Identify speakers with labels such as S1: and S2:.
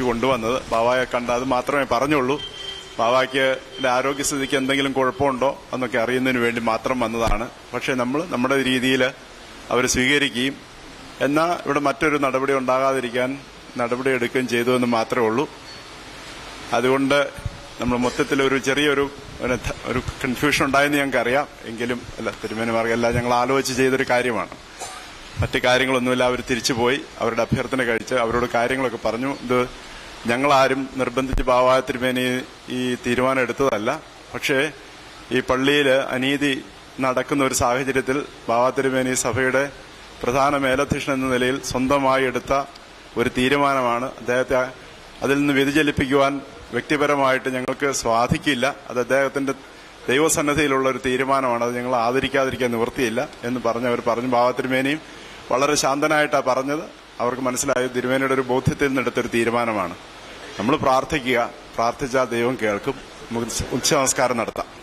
S1: കൊണ്ടുവന്നത്. ബാബായെ കണ്ട അത് മാത്രമേ പറഞ്ഞുള്ളൂ. ബാബായ്ക്ക് ആരോഗ്യസ്ഥിതിക്ക് എന്തെങ്കിലും കുഴപ്പമുണ്ടോ എന്നൊക്കെ അറിയുന്നതിന് വേണ്ടി മാത്രം വന്നതാണ്. പക്ഷെ നമ്മൾ നമ്മുടെ രീതിയിൽ അവർ സ്വീകരിക്കുകയും എന്നാൽ ഇവിടെ മറ്റൊരു നടപടി ഉണ്ടാകാതിരിക്കാൻ നടപടി എടുക്കുകയും ചെയ്തു എന്ന് മാത്രമേ ഉള്ളൂ. അതുകൊണ്ട് നമ്മൾ മൊത്തത്തിൽ ഒരു ചെറിയൊരു ഒരു കൺഫ്യൂഷൻ ഉണ്ടായെന്ന് ഞങ്ങൾക്ക് അറിയാം. എങ്കിലും അല്ല തിരുമേനിമാർക്ക് എല്ലാം ഞങ്ങൾ ആലോചിച്ച് ചെയ്തൊരു കാര്യമാണ്. മറ്റു കാര്യങ്ങളൊന്നുമില്ല. അവർ തിരിച്ചുപോയി. അവരുടെ അഭ്യർത്ഥന കഴിച്ച് അവരോട് കാര്യങ്ങളൊക്കെ പറഞ്ഞു. ഇത് ഞങ്ങളാരും നിർബന്ധിച്ച് തിരുമേനി ഈ തീരുമാനം എടുത്തതല്ല. പക്ഷേ ഈ പള്ളിയിൽ അനീതി നടക്കുന്ന ഒരു സാഹചര്യത്തിൽ തിരുമേനി സഭയുടെ പ്രധാന മേലധ്യക്ഷൻ എന്ന നിലയിൽ സ്വന്തമായി എടുത്ത ഒരു തീരുമാനമാണ്. അദ്ദേഹത്തെ അതിൽ നിന്ന് വ്യതിചലിപ്പിക്കുവാൻ വ്യക്തിപരമായിട്ട് ഞങ്ങൾക്ക് സ്വാധിക്കില്ല അത് അദ്ദേഹത്തിന്റെ ദൈവസന്നദ്ധയിലുള്ള ഒരു തീരുമാനമാണ്. അത് ഞങ്ങൾ ആദരിക്കാതിരിക്കാൻ നിവൃത്തിയില്ല എന്ന് പറഞ്ഞ് അവർ പറഞ്ഞു. ബാബാ വളരെ ശാന്തനായിട്ടാണ് പറഞ്ഞത്. അവർക്ക് മനസ്സിലായ. തിരുമേനിയുടെ ഒരു ബോധ്യത്തിൽ നിന്നെടുത്തൊരു തീരുമാനമാണ്. നമ്മൾ പ്രാർത്ഥിക്കുക. പ്രാർത്ഥിച്ചാൽ ദൈവം കേൾക്കും. നമുക്ക് ഉച്ച നമസ്കാരം നടത്താം.